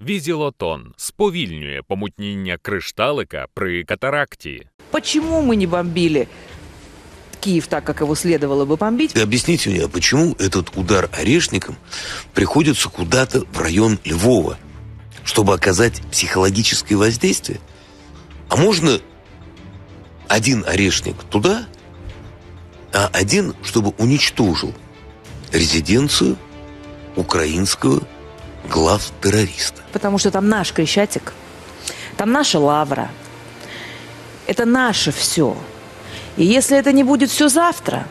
Візілотон сповільнює помутніння кришталика при катаракті. Почему мы не бомбили Киев так, как его следовало бы бомбить? И объясните мне, почему этот удар орешником приходится куда-то в район Львова, чтобы оказать психологическое воздействие? А можно один орешник туда, а один, чтобы уничтожил резиденцию украинского глав-террориста? Потому что там наш Крещатик, там наша лавра, это наше все. И если это не будет все завтра,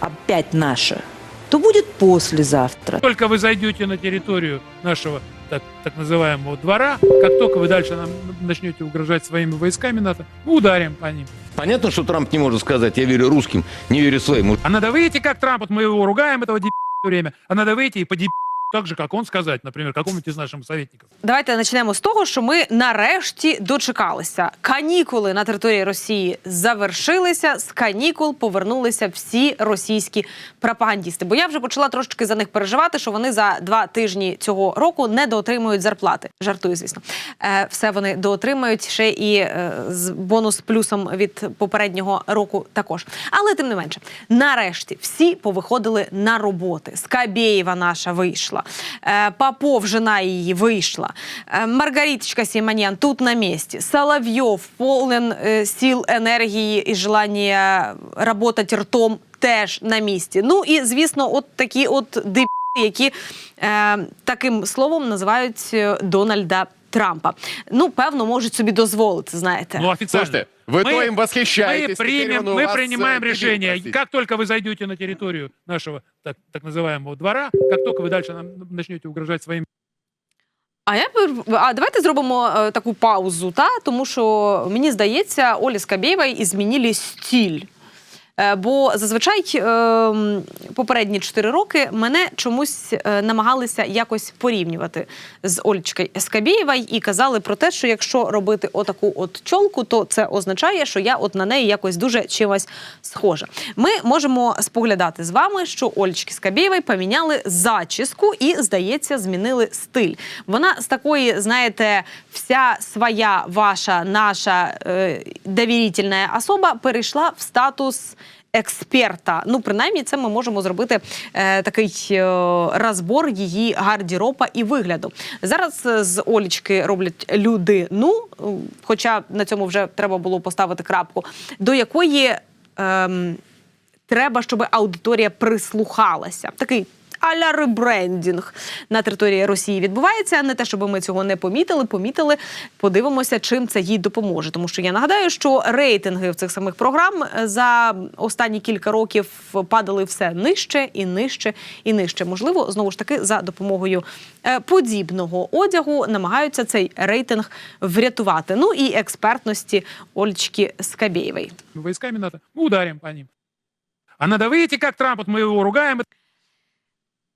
опять наше, то будет послезавтра. Только вы зайдете на территорию нашего так, так называемого двора, как только вы дальше нам начнете угрожать своими войсками НАТО, мы ударим по ним. Понятно, что Трамп не может сказать, я верю русским, не верю своим. А надо выйти, как Трамп, вот мы его ругаем, этого все время, а надо выйти и по так же, как он сказать, например, какому-нибудь из наших советников. Давайте почнемо з того, що ми нарешті дочекалися. Канікули на території Росії завершилися. З канікул повернулися всі російські пропагандісти. Бо я вже почала трошечки за них переживати, що вони за два тижні цього року не доотримують зарплати. Жартую, звісно. Е, все вони доотримають ще і е, з бонус плюсом від попереднього року також. Але тим не менше, нарешті всі повиходили на роботи. Скабєєва наша вийшла. Е, Попов, жена її, вийшла. Е, Маргариточка Сіманян тут на місці. Соловйов повен е, сил, енергії і желання працювати ртом теж на місці. Ну і звісно, от такі от дебіли, які е, таким словом називають е, Дональда Трампа. Ну, певно, можуть собі дозволити, знаєте. Ну, официально. Слушайте, вы то им мы восхищаетесь. теперь примем, он у мы вас, принимаем э, решение. простите. Как только вы зайдете на территорию нашего так, так называемого двора, как только вы дальше нам начнете угрожать своими А я б- а давайте зробимо е, таку паузу, та тому що мені здається, Олі Скабєєвій і змінили стіль. Е, Бо зазвичай е, попередні чотири роки мене чомусь е, намагалися якось порівнювати з Олечкою Скабєєвою і казали про те, що якщо робити отаку от чолку, то це означає, що я от на неї якось дуже чимось схожа. Ми можемо споглядати з вами, що Олечки Скабєєвої поміняли зачіску і, здається, змінили стиль. Вона з такої, знаєте, вся своя ваша наша е, довірительна особа перейшла в статус. Експерта, ну принаймні, це ми можемо зробити е, такий е, розбор її гардіропа і вигляду. Зараз е, з Олічки роблять людину, е, хоча на цьому вже треба було поставити крапку, до якої Е, треба, щоб аудиторія прислухалася. Такий аля ребрендінг на території Росії відбувається. Не те, щоб ми цього не помітили, помітили. Подивимося, чим це їй допоможе. Тому що я нагадаю, що рейтинги в цих самих програм е, за останні кілька років падали все нижче і нижче і нижче. Можливо, знову ж таки, за допомогою е, подібного одягу намагаються цей рейтинг врятувати. Ну і експертності Ольчки Скабєєвої. войсками НАТО, мы ударим по ним. А надо выйти, как Трамп, вот мы его ругаем,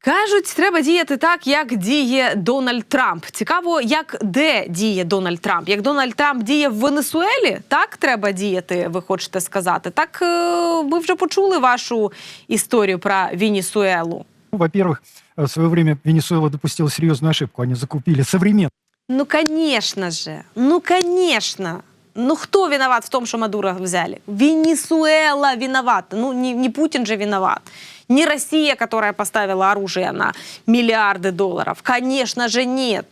Кажуть, треба діяти так, як діє Дональд Трамп. Цікаво, як де діє Дональд Трамп? Як Дональд Трамп діє в Венесуелі, так треба діяти. Ви хочете сказати? Так е, ми вже почули вашу історію про Венесуелу. Ну, Во-первых, э, в свое время Венесуэла допустила серьезную ошибку. Они закупили современный Ну, конечно же, ну, конечно. Ну, кто виноват в том, что Мадура взяли? Венесуэла виновата. Ну, не, не Путин же виноват. Не Россия, которая поставила оружие на миллиарды долларов. Конечно же, нет.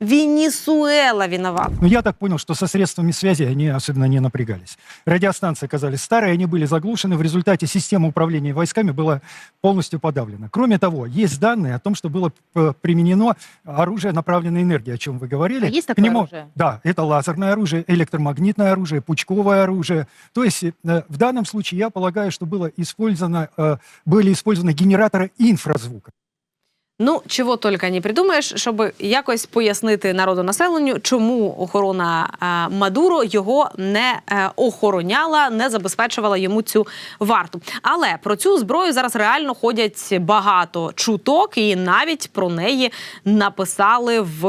Венесуэла виноват. Но я так понял, что со средствами связи они особенно не напрягались. Радиостанции оказались старые, они были заглушены. В результате система управления войсками была полностью подавлена. Кроме того, есть данные о том, что было э, применено оружие направленной энергии, о чем вы говорили. А есть К такое нему- оружие? Да, это лазерное оружие, электромагнитное оружие, пучковое оружие. То есть э, в данном случае я полагаю, что было использовано, э, были использованы генераторы инфразвука. Ну, чого тільки не придумаєш, щоб якось пояснити народу населенню, чому охорона е, Мадуро його не е, охороняла, не забезпечувала йому цю варту. Але про цю зброю зараз реально ходять багато чуток, і навіть про неї написали в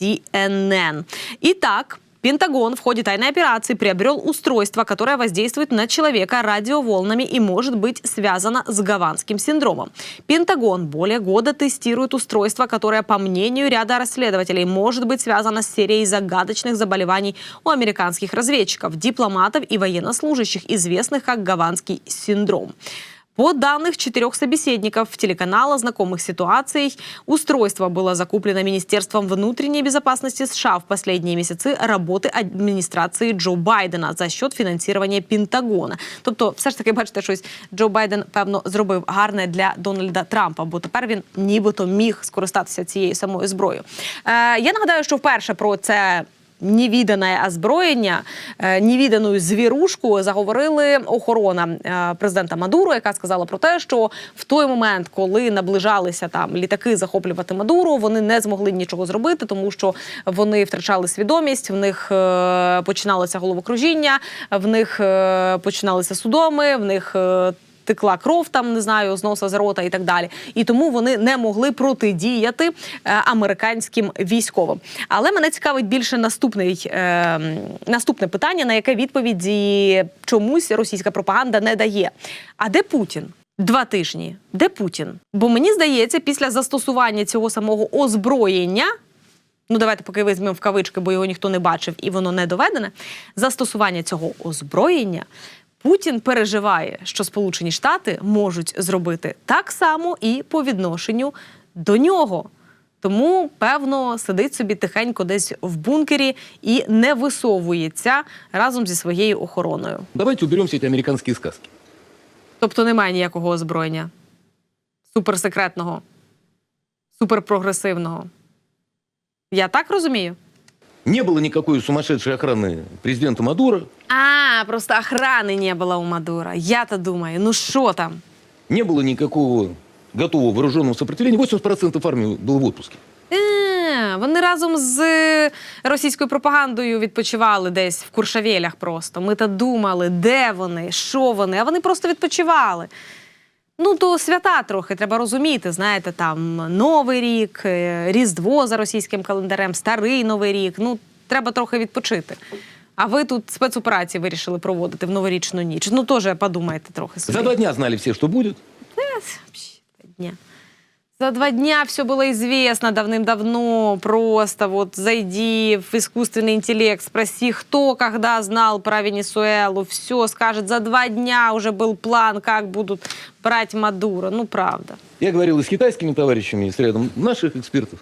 CNN. І так. Пентагон в ходе тайной операции приобрел устройство, которое воздействует на человека радиоволнами и может быть связано с гаванским синдромом. Пентагон более года тестирует устройство, которое, по мнению ряда расследователей, может быть связано с серией загадочных заболеваний у американских разведчиков, дипломатов и военнослужащих, известных как гаванский синдром. По данных четырех собеседников телеканала знакомых ситуаций, устройство было закуплено Министерством внутренней безопасности США в последние месяцы работы адміністрації Джо Байдена за счет фінансування Пентагона. Тобто, все ж таки, бачите, щось Джо Байден певно зробив гарне для Дональда Трампа, бо тепер він нібито міг скористатися цією самою зброєю. Е, я нагадаю, що вперше про це невідане озброєння, е, невідану звірушку заговорили охорона е, президента Мадуро, яка сказала про те, що в той момент, коли наближалися там літаки захоплювати Мадуру, вони не змогли нічого зробити, тому що вони втрачали свідомість, в них е, починалося головокружіння, в них починалися судоми, в них. Текла кров, там не знаю, з носа з рота і так далі. І тому вони не могли протидіяти е, американським військовим. Але мене цікавить більше наступний е, наступне питання, на яке відповіді чомусь російська пропаганда не дає. А де Путін? Два тижні. Де Путін? Бо мені здається, після застосування цього самого озброєння. Ну, давайте поки візьмемо в кавички, бо його ніхто не бачив і воно не доведене. Застосування цього озброєння Путін переживає, що Сполучені Штати можуть зробити так само і по відношенню до нього. Тому, певно, сидить собі тихенько десь в бункері і не висовується разом зі своєю охороною. Давайте уберем все эти американские сказки. Тобто немає ніякого озброєння суперсекретного, суперпрогресивного. Я так розумію? Не было никакой сумасшедшей охраны президента Мадуро, А, просто охрани не було у Мадура. Я-то думаю, ну що там? не было никакого готового вооруженного сопротивления. 80% армии было в отпуске. Е, вони разом з російською пропагандою відпочивали десь в Куршавелях просто. Ми та думали, де вони, що вони, а вони просто відпочивали. Ну, то свята трохи треба розуміти. Знаєте, там Новий рік, е, Різдво за російським календарем, Старий Новий рік. Ну, треба трохи відпочити. А ви тут спецоперації вирішили проводити в новорічну ніч. Ну, теж подумайте трохи собі. За два дня знали всі, що буде. Вообще, дня. За два дня все было известно давным-давно. Просто вот зайди в искусственный интеллект, спроси, кто когда знал про Венесуэлу. Все скажет, за два дня уже был план, как будут брать Мадуро. Ну, правда. Я говорил и с китайскими товарищами, и с рядом наших экспертов.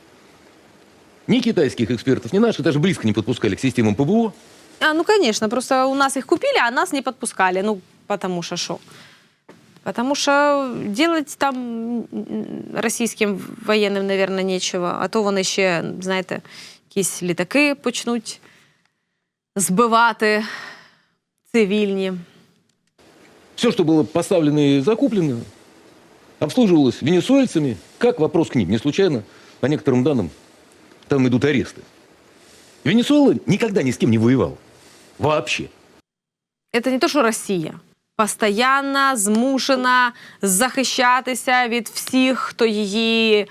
Ни китайских экспертов, ни наших даже близко не подпускали к системам ПВО. А, ну, конечно, просто у нас их купили, а нас не подпускали. Ну, потому что что? Потому что делать там м, російським воєнним, наверное, нічого. А то вони ще, знаєте, якісь літаки почнуть збивати цивільні. Все, что было поставлено и закуплено, обслуживалось венесуэльцами. Как вопрос к ним? Не случайно, по некоторым данным, там идут аресты. Венесуэла никогда ни с кем не воевала. Вообще. Це не то, що Росія. Постоянно змушена захищатися від всіх, хто її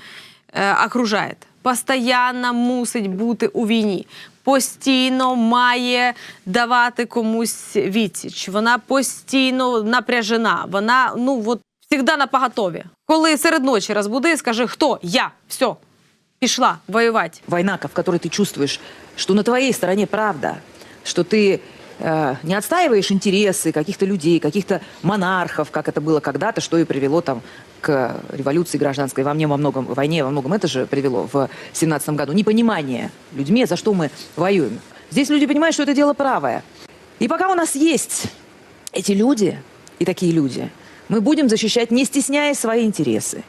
е, окружає. Постоянно мусить бути у війні. Постійно має давати комусь відсіч. Вона постійно напряжена. Вона ну от завжди на поготові. Коли серед ночі розбуди, скажи, хто я? Все, пішла воювати. Война, в которой ты чувствуешь, что на твоей стороне правда, что ты э, не отстаиваешь интересы каких-то людей, каких-то монархов, как это было когда-то, что и привело там к революции гражданской во мне во многом, войне во многом это же привело в 17 году. Непонимание людьми, за что мы воюем. Здесь люди понимают, что это дело правое. И пока у нас есть эти люди и такие люди, мы будем защищать, не стесняя свои интересы.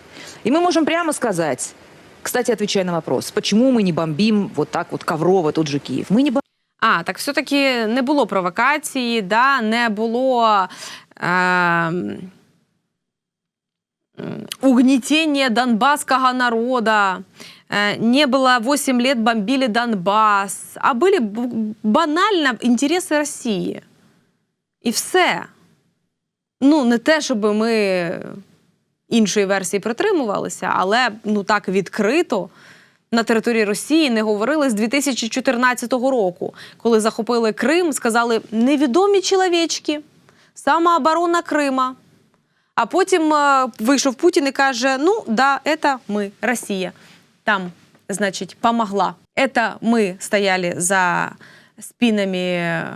И мы можем прямо сказать, кстати, отвечая на вопрос, почему мы не бомбим вот так вот коврово тот же Киев? Мы не бомбим. А, так все-таки не було провокації, да, не було е, м, угнетения донбасского народа, э, не было 8 лет бомбили Донбасс, а были б- банально інтереси Росії. І все. Ну, не те, щоб ми іншої версії притримувалися, але ну так відкрито на території Росії не говорили з 2014 року, коли захопили Крим, сказали невідомі чоловічки, самооборона Крима. А потім е, вийшов Путін і каже: ну да, це ми, Росія. Там, значить, помогла. Это ми стояли за спинами е,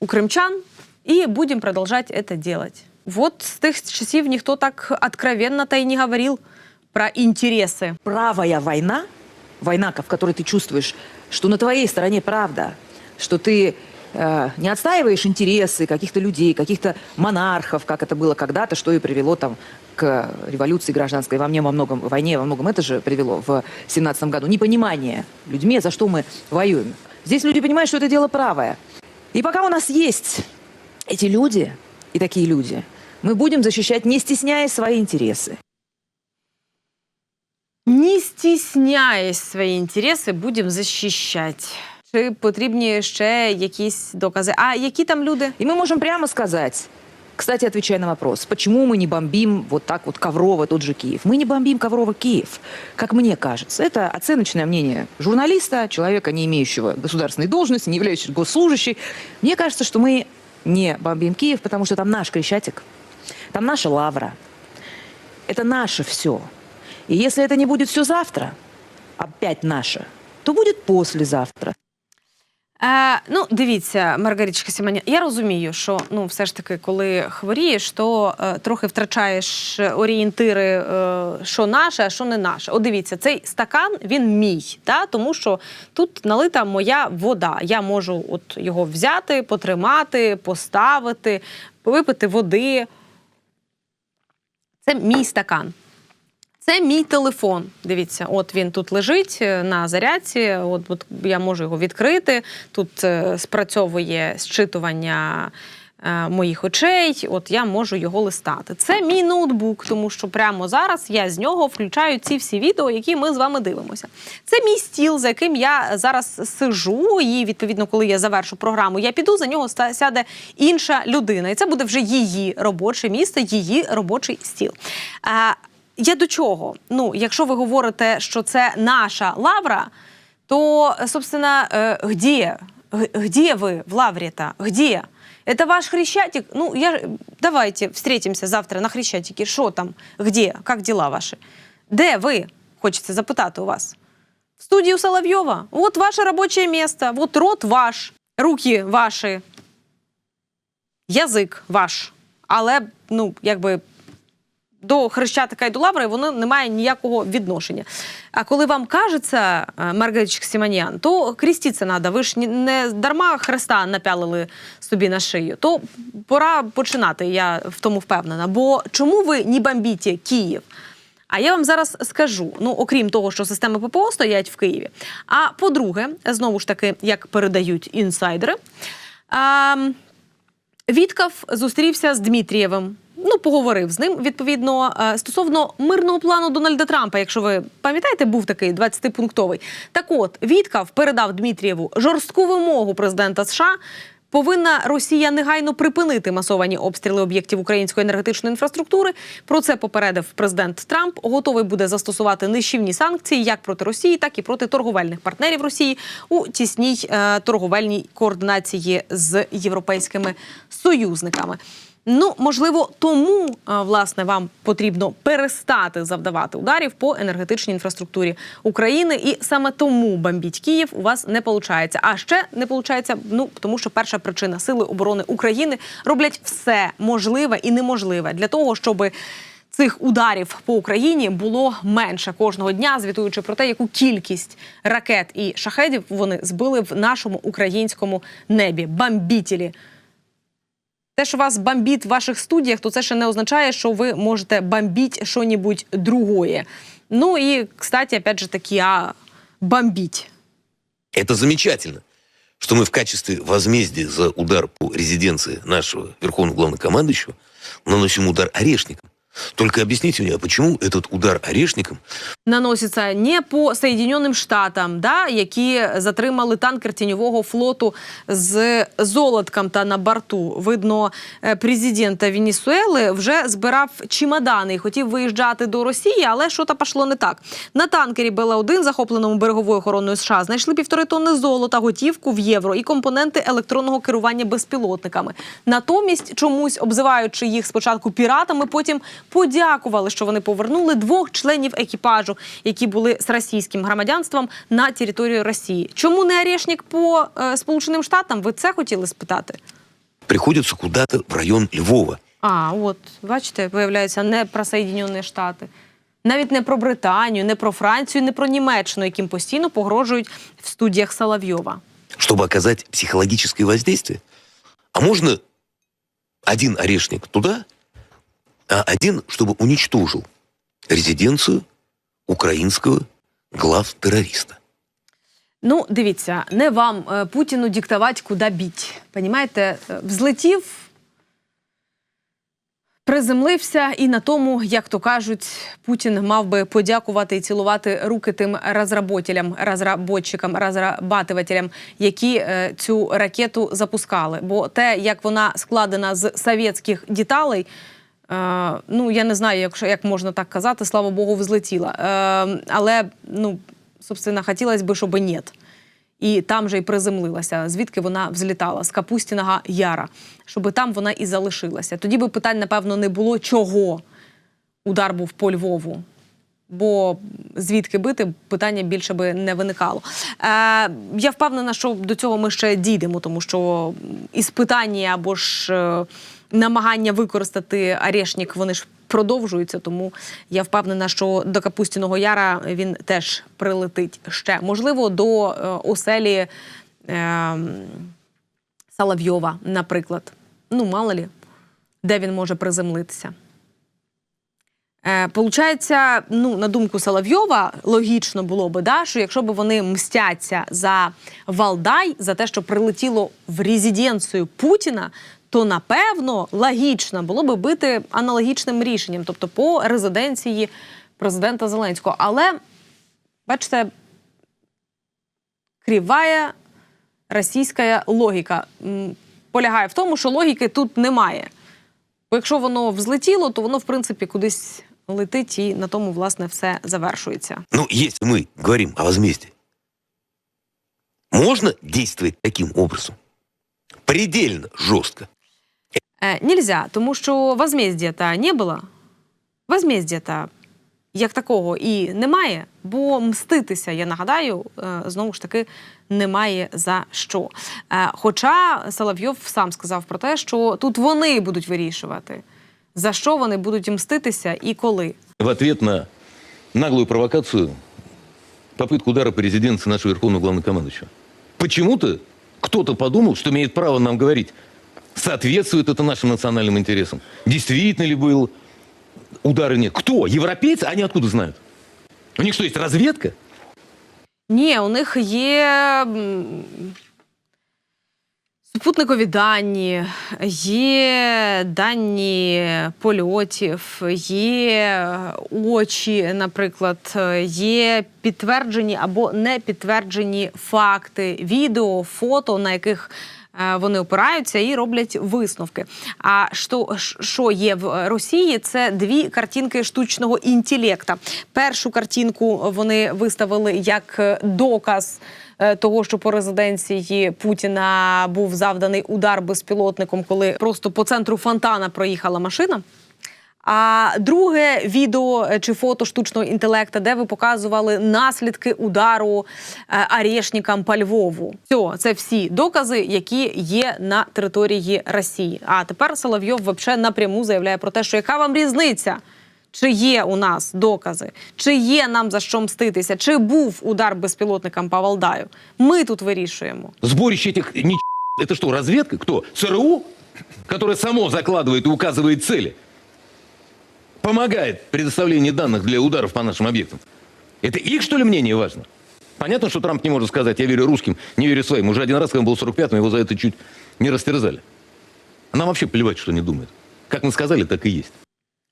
у кримчан і будемо продовжувати это делать. Вот з тих часів ніхто так откровенно-то і не говорив про інтереси. правая война, война, в которой ты чувствуешь, что на твоей стороне правда, что ты э, не отстаиваешь интересы каких-то людей, каких-то монархов, как это было когда-то, что и привело там к революции гражданской во мне во многом войне, во многом это же привело в 17 году. Непонимание людьми, за что мы воюем. Здесь люди понимают, что это дело правое. И пока у нас есть эти люди и такие люди, мы будем защищать, не стесняя свои интересы Не стісняясь свої інтереси, будемо захищати. Чи потрібні ще якісь докази? А які там люди? И мы можем прямо сказать, кстати, отвечая на вопрос, почему мы не бомбим вот так вот коврово тот же Киев? Мы не бомбим коврово Киев, как мне кажется. Это оценочное мнение журналиста, человека, не имеющего государственной должности, не являющегося госслужащей. Мне кажется, что мы не бомбим Киев, потому что там наш Крещатик, там наша Лавра. Это наше все. И если это не будет все завтра, опять наше, то будет послезавтра. Е, ну, дивіться, Маргаричка Сіманя, я розумію, що ну, все ж таки, коли хворієш, то е, трохи втрачаєш орієнтири, е, що наше, а що не наше. От дивіться, цей стакан він мій, та? тому що тут налита моя вода. Я можу от його взяти, потримати, поставити, випити води. Це мій стакан. Це мій телефон. Дивіться, от він тут лежить е, на зарядці. От, от я можу його відкрити. Тут е, спрацьовує зчитування е, моїх очей. От я можу його листати. Це мій ноутбук, тому що прямо зараз я з нього включаю ці всі відео, які ми з вами дивимося. Це мій стіл, за яким я зараз сижу. І відповідно, коли я завершу програму, я піду за нього сяде інша людина, і це буде вже її робоче місце, її робочий стіл. А, я до чого? Ну, якщо ви говорите, що це наша лавра, то, собственно, э, где? Г- Где вы в лавре-то? Где? Это ваш Хрещатик? Ну, я... ж- давайте встретимся завтра на Хрещатике. Що там? Где? Как дела ваші? Де ви? Хочеться запитати у вас. В студії у Соловйова. Вот ваше робоче место, вот рот ваш, руки ваші, язик ваш. Але, ну, якби до Хрещатика і до Лаври воно не має ніякого відношення. А коли вам кажеться, е, Маргаричка Сіманіан, то крістіться треба. Ви ж не дарма хреста напялили собі на шию. То пора починати, я в тому впевнена. Бо чому ви не бомбіте Київ? А я вам зараз скажу: ну, окрім того, що системи ППО стоять в Києві. А по-друге, знову ж таки, як передають інсайдери, а, Віткав зустрівся з Дмитрієвим. Ну, поговорив з ним відповідно е, стосовно мирного плану Дональда Трампа. Якщо ви пам'ятаєте, був такий 20-пунктовий. Так от Віткав передав Дмитрієву жорстку вимогу президента США. Повинна Росія негайно припинити масовані обстріли об'єктів української енергетичної інфраструктури. Про це попередив президент Трамп. Готовий буде застосувати нищівні санкції як проти Росії, так і проти торговельних партнерів Росії у тісній е, торговельній координації з європейськими союзниками. Ну, можливо, тому е, власне вам потрібно перестати завдавати ударів по енергетичній інфраструктурі України, і саме тому бомбіть Київ у вас не виходить. А ще не виходить, ну тому що перша причина сили оборони України роблять все можливе і неможливе для того, щоби. Цих ударів по Україні було менше кожного дня, звітуючи про те, яку кількість ракет і шахедів вони збили в нашому українському небі. Бомбітілі те, що вас бомбить в ваших студіях, то це ще не означає, що ви можете бомбить що-нібудь другое. Ну і, кстати, опять же таки, а бомбить. Это замечательно, что мы в качестве возмездия за удар по резиденции нашего верховного главнокомандующего наносим удар орешникам. Только объясните мне, почему этот удар орешником наноситься не по Соєдиненим Штатам, да, які затримали танкер тіньового флоту з золотком та на борту. Видно, е, президента Венесуели вже збирав чемодани і хотів виїжджати до Росії, але що то пішло не так. На танкері БЛ-1, захопленому береговою охороною США, знайшли півтори тонни золота, готівку в євро і компоненти електронного керування безпілотниками. Натомість, чомусь обзиваючи їх спочатку піратами, потім подякували, що вони повернули двох членів екіпажу, які були з російським громадянством на територію Росії. Чому не Орешник по е, Сполученим Штатам? Ви це хотіли спитати? приходится куда-то в район Львова? А, от бачите, виявляється, не про Соєдинені Штати. Навіть не про Британію, не про Францію, не про Німеччину, яким постійно погрожують в студіях Соловйова. чтобы оказать психологическое воздействие. А можно один орешник туда, а один, чтобы уничтожил резиденцию украинского глав-террориста. Ну, дивіться, не вам е, Путіну диктувати, куди біть. Понімаєте, Е, взлетів, приземлився, і на тому, як то кажуть, Путін мав би подякувати і цілувати руки тим розработелям, розработчикам, розрабатувателям, які е, цю ракету запускали. Бо те, як вона складена з совєтських деталей. Е, ну, я не знаю, якщо як можна так казати, слава Богу, взлетіла. Е, але, ну, собственно, хотілося б, щоб ні. І там же й приземлилася, звідки вона взлітала з Капустіного Яра, щоб там вона і залишилася. Тоді би питань, напевно, не було чого удар був по Львову. Бо звідки бити, питання більше би не виникало. Е, я впевнена, що до цього ми ще дійдемо, тому що іспитання або ж е, намагання використати Орешник, вони ж продовжуються. Тому я впевнена, що до Капустіного Яра він теж прилетить ще. Можливо, до е, оселі е, Соловйова, наприклад. Ну, мало лі, де він може приземлитися. Е, Получається, ну на думку Соловйова, логічно було би, да, що якщо б вони мстяться за Валдай, за те, що прилетіло в резиденцію Путіна, то напевно логічно було би бити аналогічним рішенням, тобто по резиденції президента Зеленського. Але бачите, кривая російська логіка полягає в тому, що логіки тут немає. Бо якщо воно взлетіло, то воно, в принципі, кудись летить і на тому, власне, все завершується. Ну, если мы говорим о возмездии, можно действовать таким образом? Предельно жестко. Е, нельзя, тому що возмездія-то не було. Возмездія-то як такого і немає, бо мститися, я нагадаю, е, знову ж таки, немає за що. Е, Хоча Соловйов сам сказав про те, що тут вони будуть вирішувати, за що вони будуть мститися і коли. В ответ на наглую провокацию, попытку удара по резиденции нашего верховного главнокомандующего. Почему-то кто-то подумал, что имеет право нам говорить, соответствует это нашим национальным интересам. Действительно ли был удар или нет? Кто? Европейцы? Они откуда знают? У них что, есть разведка? Ні, у них є м, супутникові дані, є дані польотів, є очі, наприклад, є підтверджені або не підтверджені факти, відео, фото, на яких е, вони опираються і роблять висновки. А що, що є в Росії? Це дві картинки штучного інтелекта. Першу картинку вони виставили як доказ. е, Того, що по резиденції Путіна був завданий удар безпілотником, коли просто по центру фонтана проїхала машина. А друге відео е, чи фото штучного інтелекта, де ви показували наслідки удару е, орешникам по Львову. Все, це всі докази, які є на території Росії. А тепер Соловйов вообще напряму заявляє про те, що яка вам різниця? Чи є у нас докази, чи є нам за що мститися, чи був удар безпілотникам по Валдаю? Ми тут вирішуємо. Сборище этих ни Это что, разведка? Кто? ЦРУ? Которое само закладывает и указывает цели. Помогает в предоставлении данных для ударов по нашим объектам. Это их, что ли, мнение важно? Понятно, что Трамп не может сказать, я верю русским, не верю своим. Уже один раз, когда он был 45-м, его за это чуть не растерзали. А нам вообще плевать, что они думают. Как мы сказали, так и есть.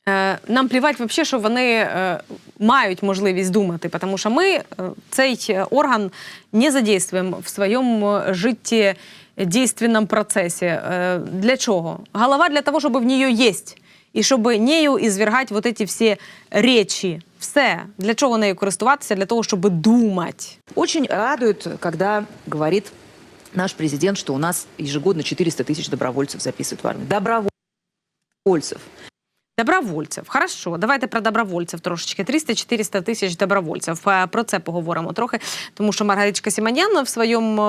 Е, Нам плівать вообще, що вони е, мають можливість думати, тому що ми е, цей е, орган не задействуємо в своєму е, житті дійственному процесі. Е, Для чого? Голова для того, щоб в ній є. І щоб нею ізвергати вот эти всі речі. Все. Для чого нею користуватися? Для того, щоб думати. Очень радует, когда говорит наш президент, что у нас ежегодно 400 тысяч добровольцев записывают в армию. Добровольцев. Добровольців. Хорошо, давайте про добровольців трошечки. 300-400 тисяч добровольців. Е, Про це поговоримо трохи, тому що Маргаричка Сіманян в своєму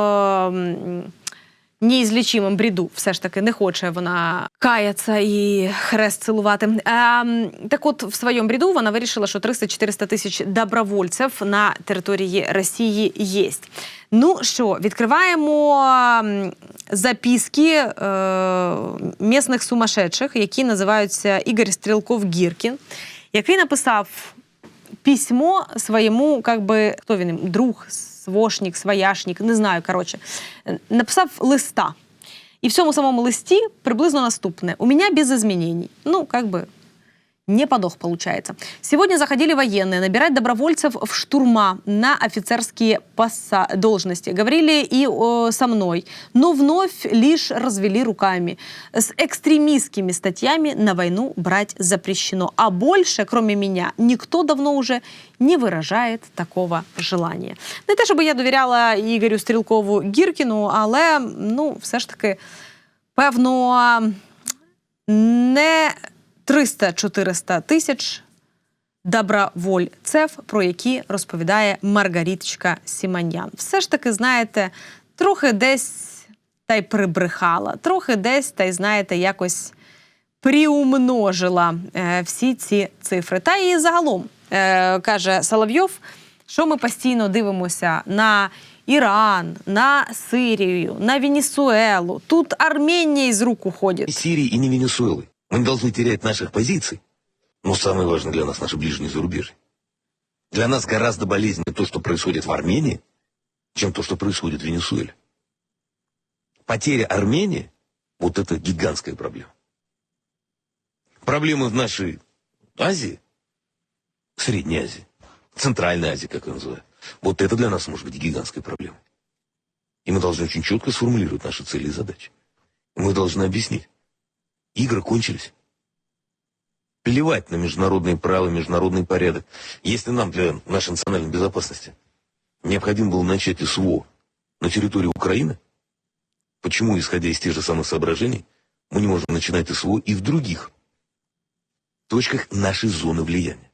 е, м, бріду все ж таки не хоче вона каяться і хрест цілувати. Е, так от, в своєму бріду вона вирішила, що 300-400 тисяч добровольців на території Росії є. Ну що, відкриваємо записки е, місних сумасшедших, які називаються Ігор Стрілков-Гіркін, який написав письмо своєму, как би, хто він, друг, свошник, свояшник, не знаю, коротше, написав листа. І в цьому самому листі приблизно наступне. У мене без змінень. Ну, как бы не подох, получается. Сегодня заходили военные набирать добровольцев в штурма на офицерские поса- должности. Говорили и о, со мной, но вновь лишь развели руками. С экстремистскими статьями на войну брать запрещено. А больше, кроме меня, никто давно уже не выражает такого желания. Не те, щоб я довіряла Ігорю Стрілкову Гіркіну, але ну, все ж таки, певно, не 300-400 тисяч добровольців, про які розповідає Маргаріточка Сіманян. Все ж таки, знаєте, трохи десь та й прибрехала, трохи десь та й, знаєте, якось приумножила е, всі ці цифри. Та і загалом, е, каже Соловйов, що ми постійно дивимося на Іран, на Сирію, на Венесуелу. Тут Арменія із рук. Сирии и не Венесуэлы. Мы должны терять наших позиций. Но самое важное для нас – наше ближнее зарубежье. Для нас гораздо болезненнее то, что происходит в Армении, чем то, что происходит в Венесуэле. Потеря Армении – вот это гигантская проблема. Проблемы в нашей Азии, Средней Азии, Центральной Азии, как ее называют, вот это для нас может быть гигантской проблемой. И мы должны очень четко сформулировать наши цели и задачи. Мы должны объяснить. Игры кончились. Плевать на международные правила, международный порядок. Если нам для нашей национальной безопасности необходимо было начать СВО на территории Украины, почему, исходя из тех же самых соображений, мы не можем начинать СВО и в других точках нашей зоны влияния?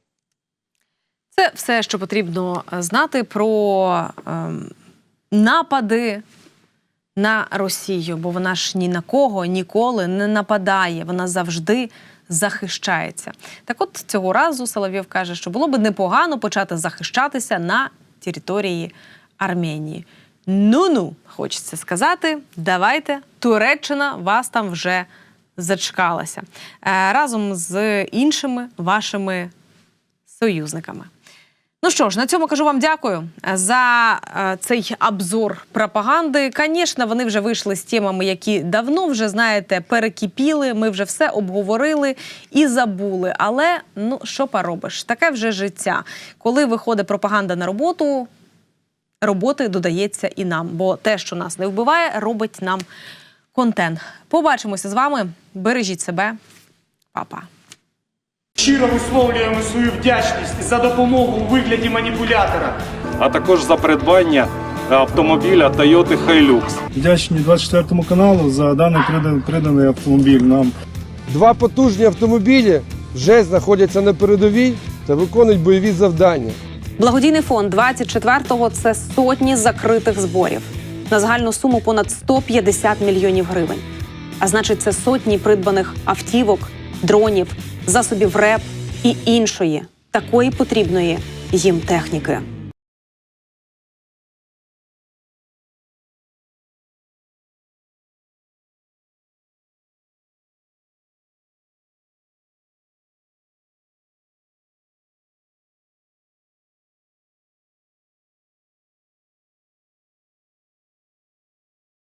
Це все, що потрібно е, знати про ем, напади на Росію, бо вона ж ні на кого ніколи не нападає. Вона завжди захищається. Так от цього разу Соловйов каже, що було б непогано почати захищатися на території Арменії. Ну-ну, хочеться сказати, давайте, Туреччина вас там вже зачекалася. Е, разом з іншими вашими союзниками. Ну що ж, на цьому кажу вам дякую за е, цей обзор пропаганди. Звісно, вони вже вийшли з темами, які давно вже знаєте, перекипіли. Ми вже все обговорили і забули. Але ну що поробиш? Таке вже життя. Коли виходить пропаганда на роботу, роботи додається і нам, бо те, що нас не вбиває, робить нам контент. Побачимося з вами. Бережіть себе, Па-па. Щиро висловлюємо свою вдячність за допомогу у вигляді маніпулятора. а також за придбання автомобіля Toyota Hilux. Вдячні 24 каналу за даний приданий, приданий автомобіль нам. Два потужні автомобілі вже знаходяться на передовій та виконують бойові завдання. Благодійний фонд 24-го – це сотні закритих зборів на загальну суму понад 150 мільйонів гривень. А значить, це сотні придбаних автівок, дронів, засобів РЕП і іншої такої потрібної їм техніки.